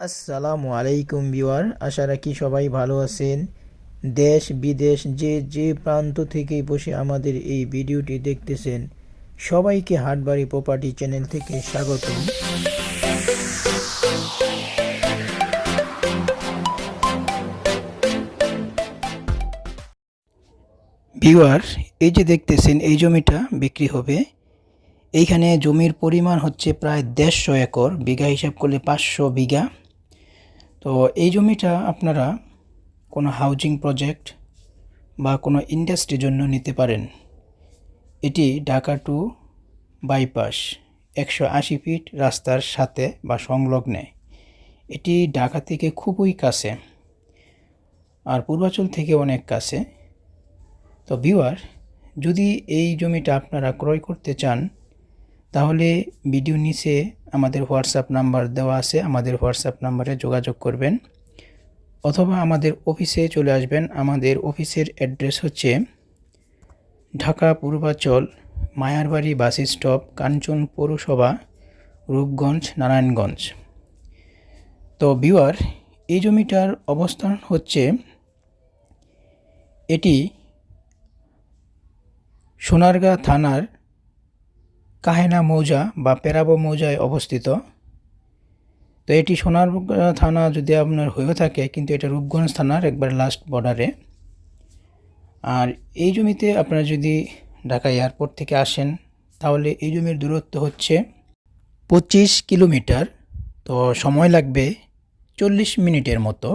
আসসালামু আলাইকুম বিওয়ার আশা রাখি সবাই ভালো আছেন। দেশ, বিদেশ, যে যে প্রান্ত থেকে বসে আমাদের এই ভিডিওটি দেখতেছেন, সবাইকে হাটবাড়ি প্রপার্টি চ্যানেল থেকে স্বাগত ভিউয়ার, এই যে দেখতেছেন, এই জমিটা বিক্রি হবে। এইখানে জমির পরিমাণ হচ্ছে প্রায় দেড়শো একর, বিঘা হিসাব করলে পাঁচশো বিঘা। তো এই জমিটা আপনারা কোনো হাউজিং প্রজেক্ট বা কোনো ইন্ডাস্ট্রির জন্য নিতে পারেন। এটি ঢাকা টু বাইপাস একশো আশি ফিট রাস্তার সাথে বা সংলগ্নে। এটি ঢাকা থেকে খুবই কাছে আর পূর্বাচল থেকে অনেক কাছে। তো ভিউয়ার যদি এই জমিটা আপনারা ক্রয় করতে চান তাহলে ভিডিও নিচে আমাদের হোয়াটসঅ্যাপ নাম্বার দেওয়া আছে, আমাদের হোয়াটসঅ্যাপ নাম্বারে যোগাযোগ করবেন। অথবা আমাদের অফিসে চলে আসবেন। আমাদের অফিসের অ্যাড্রেস হচ্ছে ঢাকা পূর্বাচল, মায়ারবাড়ি বাস স্টপ, কাঞ্চন পৌরসভা, রূপগঞ্জ, নারায়ণগঞ্জ। তো বিওয়ার এই জমিটার অবস্থান হচ্ছে এটি সোনারগাঁ থানার কাহেনা মৌজা বা পেরাবো মৌজায় অবস্থিত। তো এটি সোনার থানা যদি আপনার হয়েও থাকে, কিন্তু এটা রূপগঞ্জ থানার একবার লাস্ট বর্ডারে আর এই জমিতে আপনারা যদি ঢাকা এয়ারপোর্ট থেকে আসেন, তাহলে এই জমির দূরত্ব হচ্ছে পঁচিশ কিলোমিটার। তো সময় লাগবে চল্লিশ মিনিটের মতো।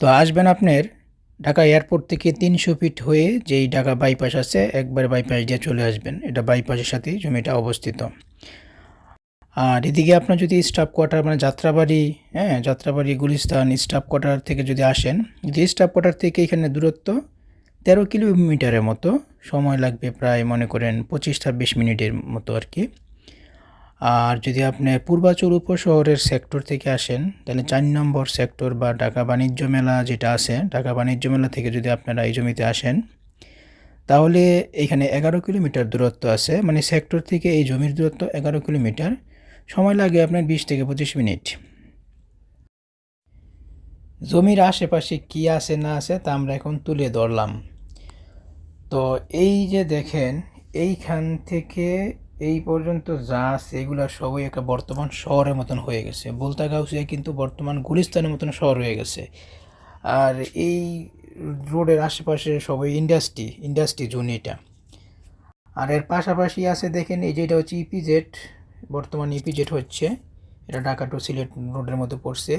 তো আসবেন আপনার ঢাকা এয়ারপোর্ট থেকে তিনশো ফিট হয়ে যেই ঢাকা বাইপাস আছে, একবার বাইপাস দিয়ে চলে আসবেন। এটা বাইপাসের সাথেই জমিটা অবস্থিত। আর এদিকে আপনার যদি স্টাফ কোয়ার্টার মানে যাত্রাবাড়ি হ্যাঁ যাত্রাবাড়ি গুলিস্তান স্টাফ কোয়ার্টার থেকে যদি আসেন যদি স্টাফ কোয়ার্টার থেকে এখানে দূরত্ব তেরো কিলোমিটারের মতো, সময় লাগবে প্রায় মনে করেন পঁচিশ ছাব্বিশ মিনিটের মতো আর কি। আর যদি আপনি পূর্বাচল উপশহরের সেক্টর থেকে আসেন, তাহলে চার নম্বর সেক্টর বা ঢাকা বাণিজ্য মেলা যেটা আছে, ঢাকা বাণিজ্য মেলা থেকে যদি আপনারা এই জমিতে আসেন, তাহলে এখানে এগারো কিলোমিটার দূরত্ব আছে। মানে সেক্টর থেকে এই জমির দূরত্ব এগারো কিলোমিটার। সময় লাগে আপনার বিশ থেকে পঁচিশ মিনিট। জমির আশেপাশে কী আছে না আছে তা আমরা এখন তুলে ধরলাম। তো এই যে দেখেন, এইখান থেকে এই পর্যন্ত যা আছে, এগুলো সবই একটা বর্তমান শহরের মতন হয়ে গেছে। বলতা গাউসিয়া কিন্তু বর্তমান গুলিস্তানের মতন শহর হয়ে গেছে। আর এই রোডের আশেপাশে সবই ইন্ডাস্ট্রি ইন্ডাস্ট্রি জোন এটা। আর এর পাশাপাশি আছে, দেখেন এই যেটা হচ্ছে ইপিজেড বর্তমান ইপিজেড হচ্ছে। এটা ঢাকা টু সিলেট রোডের মধ্যে পড়ছে।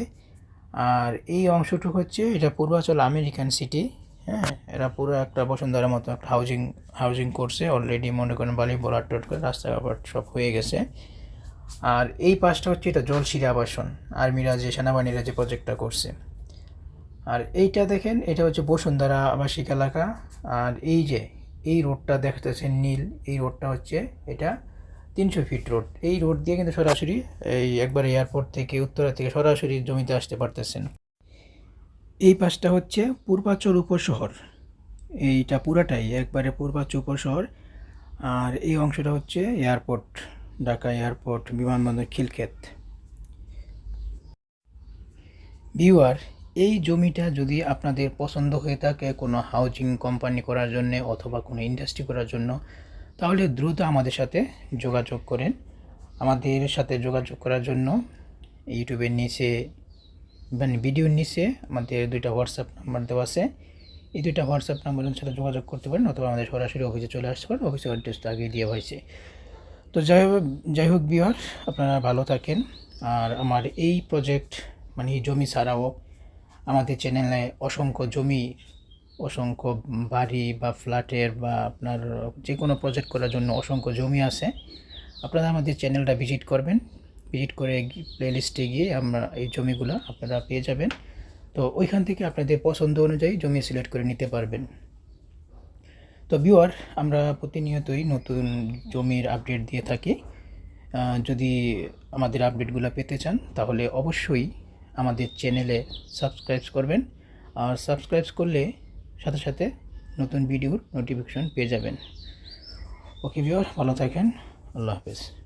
আর এই অংশটুকু হচ্ছে, এটা পূর্বাচল আমেরিকান সিটি। হ্যাঁ এরা পুরো একটা বসুন্ধরার মতো একটা হাউজিং হাউজিং করছে অলরেডি মনে করেন বালি বরাট টট করে রাস্তাঘাট সব হয়ে গেছে। আর এই পাশটা হচ্ছে এটা জলশিরা আবাসন আর্মিরা যে সেনাবাহিনীরা যে প্রজেক্টটা করছে। আর এইটা দেখেন, এটা হচ্ছে বসুন্ধরা আবাসিক এলাকা। আর এই যে, এই রোডটা দেখতেছেন নীল, এই রোডটা হচ্ছে এটা তিনশো ফিট রোড। এই রোড দিয়ে কিন্তু সরাসরি এই একবার এয়ারপোর্ট থেকে, উত্তরা থেকে সরাসরি জমিতে আসতে পারতেছেন। এই পাশটা হচ্ছে পূর্বাচল উপশহর। এইটা পুরাটাই একবারে পূর্বাচল উপশহর। আর এই অংশটা হচ্ছে এয়ারপোর্ট, ঢাকা এয়ারপোর্ট, বিমানবন্দর, খিলক্ষেত। ভিউয়ার, এই জমিটা যদি আপনাদের পছন্দ হয়ে থাকে কোনো হাউজিং কোম্পানি করার জন্য অথবা কোনো ইন্ডাস্ট্রি করার জন্য, তাহলে দ্রুত আমাদের সাথে যোগাযোগ করেন। আমাদের সাথে যোগাযোগ করার জন্য ইউটিউবের নিচে মানে ভিডিওর নিচে আমাদের দুইটা হোয়াটসঅ্যাপ নাম্বার দেওয়া আছে। এই দুইটা হোয়াটসঅ্যাপ নাম্বারের সাথে যোগাযোগ করতে পারেন অথবা আমাদের সরাসরি অফিসে চলে আসতে পারেন। অফিসের অ্যাড্রেস তো আগেই দেওয়া হয়েছে। তো যাই হোক যাই হোক বিহার আপনারা ভালো থাকেন। আর আমার এই প্রজেক্ট মানে জমি ছাড়াও আমাদের চ্যানেলে অসংখ্য জমি, অসংখ্য বাড়ি বা ফ্ল্যাটের বা আপনার যে কোনো প্রজেক্ট করার জন্য অসংখ্য জমি আছে। আপনারা আমাদের চ্যানেলটা ভিজিট করবেন। ভিজিট করে প্লেলিস্টে গিয়ে আমরা এই জমিগুলো আপনারা পেয়ে যাবেন। তো ওইখান থেকে আপনাদের পছন্দ অনুযায়ী জমি সিলেক্ট করে নিতে পারবেন। তো ভিউয়ার আমরা প্রতিনিয়তই নতুন জমির আপডেট দিয়ে থাকি। যদি আমাদের আপডেটগুলো পেতে চান, তাহলে অবশ্যই আমাদের চ্যানেলে সাবস্ক্রাইব করবেন। আর সাবস্ক্রাইব করলে সাথে সাথে নতুন ভিডিওর নোটিফিকেশন পেয়ে যাবেন। ওকে ভিউয়ার ভালো থাকেন। আল্লাহ হাফেজ।